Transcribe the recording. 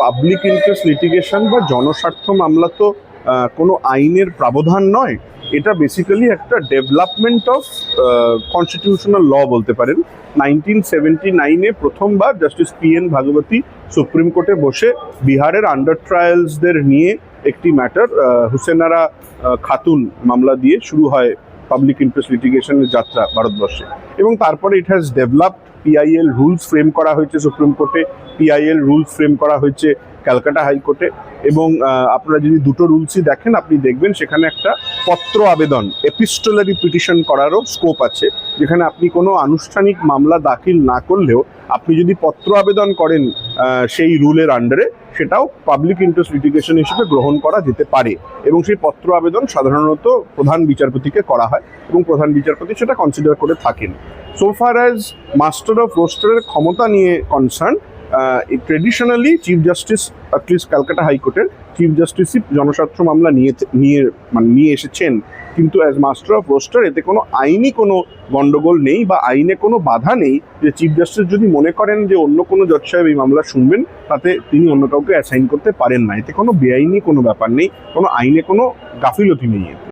Public interest litigation বা জনস্বার্থ মামলা তো কোনো আইনের প্রাবধান নয়। এটা বেসিক্যালি একটা ডেভেলপমেন্ট অফ কনস্টিটিউশনাল ল বলতে পারেন। নাইনটিন সেভেন্টি নাইনে প্রথমবার justice P N Bhagwati supreme কোর্টে বসে বিহারের আন্ডার ট্রায়ালসদের নিয়ে একটি ম্যাটার হুসেনারা খাতুন মামলা দিয়ে শুরু হয়। পাবলিক ইন্টারেস্ট লিটিগেশনের যাত্রা ভারতবর্ষে। এবং তারপরে it has developed PIL rules frame করা হয়েছে সুপ্রিম কোর্টে পিআইএল রুলস ফ্রেম করা হয়েছে ক্যালকাটা হাইকোর্টে এবং আপনারা যদি দুটো রুলসই দেখেন, আপনি দেখবেন সেখানে একটা পত্র আবেদন, এপিস্টোলারি পিটিশন করারও স্কোপ আছে, যেখানে আপনি কোনো আনুষ্ঠানিক মামলা দাখিল না করলেও আপনি যদি পত্র আবেদন করেন সেই রুলের আন্ডারে, সেটাও পাবলিক ইন্টারেস্ট লিটিগেশন হিসেবে গ্রহণ করা যেতে পারে। এবং সেই পত্র আবেদন সাধারণত প্রধান বিচারপতিকে করা হয় এবং প্রধান বিচারপতি সেটা কনসিডার করে থাকেন। So far as master of রোস্টারের ক্ষমতা নিয়ে concern traditionally chief justice at least Calcutta হাইকোর্টের চিফ জাস্টিসই জনস্বার্থ মামলা নিয়ে নিয়ে মানে নিয়ে এসেছেন। কিন্তু অ্যাজ মাস্টার অফ রোস্টার এতে কোনো আইনি কোনো গণ্ডগোল নেই বা আইনে কোনো বাধা নেই যে চিফ জাস্টিস যদি মনে করেন যে অন্য কোনো জজ সাহেব এই মামলা শুনবেন, তাতে তিনি অন্য কাউকে অ্যাসাইন করতে পারেন না। এতে কোনো বেআইনি কোনো ব্যাপার নেই, কোনো আইনে কোনো গাফিলতি নেই।